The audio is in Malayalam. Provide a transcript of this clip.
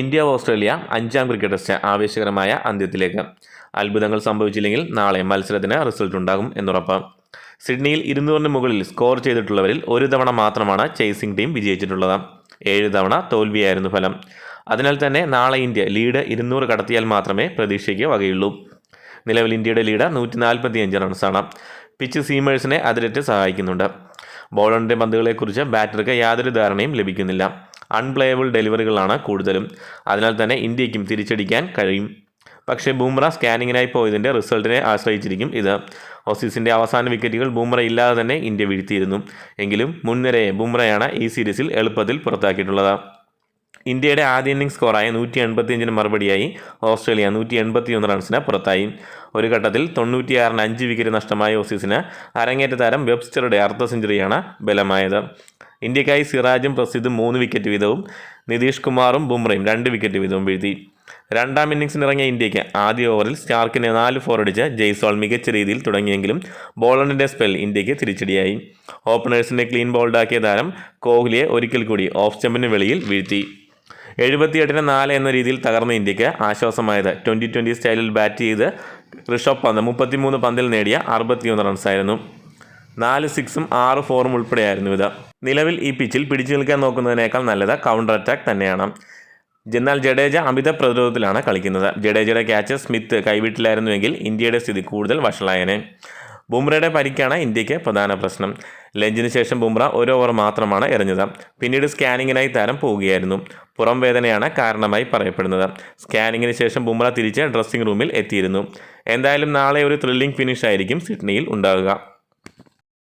ഇന്ത്യ ഓസ്ട്രേലിയ അഞ്ചാം ക്രിക്കറ്റ് ടെസ്റ്റ് ആവേശകരമായ അന്ത്യത്തിലേക്ക്. അത്ഭുതങ്ങൾ സംഭവിച്ചില്ലെങ്കിൽ നാളെ മത്സരത്തിന് റിസൾട്ട് ഉണ്ടാകും എന്നുറപ്പ്. സിഡ്നിയിൽ ഇരുന്നൂറിന് മുകളിൽ സ്കോർ ചെയ്തിട്ടുള്ളവരിൽ ഒരു തവണ മാത്രമാണ് ചേസിംഗ് ടീം വിജയിച്ചിട്ടുള്ളത്. ഏഴ് തവണ തോൽവിയായിരുന്നു ഫലം. അതിനാൽ തന്നെ നാളെ ഇന്ത്യ ലീഡ് ഇരുന്നൂറ് കടത്തിയാൽ മാത്രമേ പ്രതീക്ഷയ്ക്ക് വകയുള്ളൂ. നിലവിൽ ഇന്ത്യയുടെ ലീഡ് നൂറ്റി നാൽപ്പത്തി അഞ്ച് റൺസാണ്. പിച്ച് സീമേഴ്സിനെ അതിരറ്റ് സഹായിക്കുന്നുണ്ട്. ബോളറിന്റെ പന്തുകളെക്കുറിച്ച് ബാറ്റർക്ക് യാതൊരു ധാരണയും ലഭിക്കുന്നില്ല. അൺപ്ലേയബിൾ ഡെലിവറികളാണ് കൂടുതലും. അതിനാൽ തന്നെ ഇന്ത്യക്കും തിരിച്ചടിക്കാൻ കഴിയും. പക്ഷേ ബൂംറ സ്കാനിങ്ങിനായി പോയതിന്റെ റിസൾട്ടിനെ ആശ്രയിച്ചിരിക്കും ഇത്. ഓസീസിന്റെ അവസാന വിക്കറ്റുകൾ ബൂംറ ഇല്ലാതെ തന്നെ ഇന്ത്യ വീഴ്ത്തിയിരുന്നു. എങ്കിലും മുൻനിരയെ ബൂംറയാണ് ഈ സീരീസിൽ എളുപ്പത്തിൽ പുറത്താക്കിയിട്ടുള്ളത്. ഇന്ത്യയുടെ ആദ്യ ഇന്നിംഗ്സ് സ്കോറായ നൂറ്റി എൺപത്തിയഞ്ചിന് മറുപടിയായി ഓസ്ട്രേലിയ നൂറ്റി എൺപത്തിയൊന്ന് റൺസിന് പുറത്തായി. ഒരു ഘട്ടത്തിൽ തൊണ്ണൂറ്റിയാറിന് അഞ്ച് വിക്കറ്റ് നഷ്ടമായ ഓസീസിന് അരങ്ങേറ്റ താരം വെബ്സ്റ്ററുടെ അർദ്ധ സെഞ്ചുറിയാണ് ബലമായത്. ഇന്ത്യക്കായി സിറാജും പ്രസിദ്ധും മൂന്ന് വിക്കറ്റ് വീതവും നിതീഷ് കുമാറും ബുംറയും രണ്ട് വിക്കറ്റ് വീതവും വീഴ്ത്തി. രണ്ടാം ഇന്നിംഗ്സിനിറങ്ങിയ ഇന്ത്യയ്ക്ക് ആദ്യ ഓവറിൽ സ്റ്റാർക്കിനെ നാല് ഫോർ അടിച്ച് ജയ്സോൾ മികച്ച രീതിയിൽ തുടങ്ങിയെങ്കിലും ബോളറിന്റെ സ്പെൽ ഇന്ത്യയ്ക്ക് തിരിച്ചടിയായി. ഓപ്പണേഴ്സിനെ ക്ലീൻ ബോൾഡാക്കിയ താരം കോഹ്ലിയെ ഒരിക്കൽ കൂടി ഓഫ് സ്റ്റമ്പിന് വെളിയിൽ വീഴ്ത്തി. എഴുപത്തിയെട്ടിന് നാല് എന്ന രീതിയിൽ തകർന്ന ഇന്ത്യയ്ക്ക് ആശ്വാസമായത്. ട്വന്റി ട്വന്റി സ്റ്റൈലിൽ ബാറ്റ് ചെയ്ത് ഋഷഭ് പന്ത് മുപ്പത്തിമൂന്ന് പന്തിൽ നേടിയ അറുപത്തിയൊന്ന് റൺസായിരുന്നു. നാല് സിക്സും ആറ് ഫോറും ഉൾപ്പെടെയായിരുന്നു ഇത്. നിലവിൽ ഈ പിച്ചിൽ പിടിച്ചു നിൽക്കാൻ നോക്കുന്നതിനേക്കാൾ നല്ലത് കൗണ്ടർ അറ്റാക്ക് തന്നെയാണ്. എന്നാൽ ജഡേജ അമിത പ്രതിരോധത്തിലാണ് കളിക്കുന്നത്. ജഡേജയുടെ ക്യാച്ച് സ്മിത്ത് കൈവിട്ടില്ലായിരുന്നുവെങ്കിൽ ഇന്ത്യയുടെ സ്ഥിതി കൂടുതൽ വഷളായനെ. ബുംറയുടെ പരിക്കാണ് ഇന്ത്യയ്ക്ക് പ്രധാന പ്രശ്നം. ലഞ്ചിന് ശേഷം ബുംറ ഒരു ഓവർ മാത്രമാണ് എറിഞ്ഞത്. പിന്നീട് സ്കാനിങ്ങിനായി താരം പോവുകയായിരുന്നു. പുറം വേദനയാണ് കാരണമായി പറയപ്പെടുന്നത്. സ്കാനിങ്ങിന് ശേഷം ബുംറ തിരിച്ച് ഡ്രസ്സിംഗ് റൂമിൽ എത്തിയിരുന്നു. എന്തായാലും നാളെ ഒരു ത്രില്ലിംഗ് ഫിനിഷ് ആയിരിക്കും സിഡ്നിയിൽ ഉണ്ടാവുക.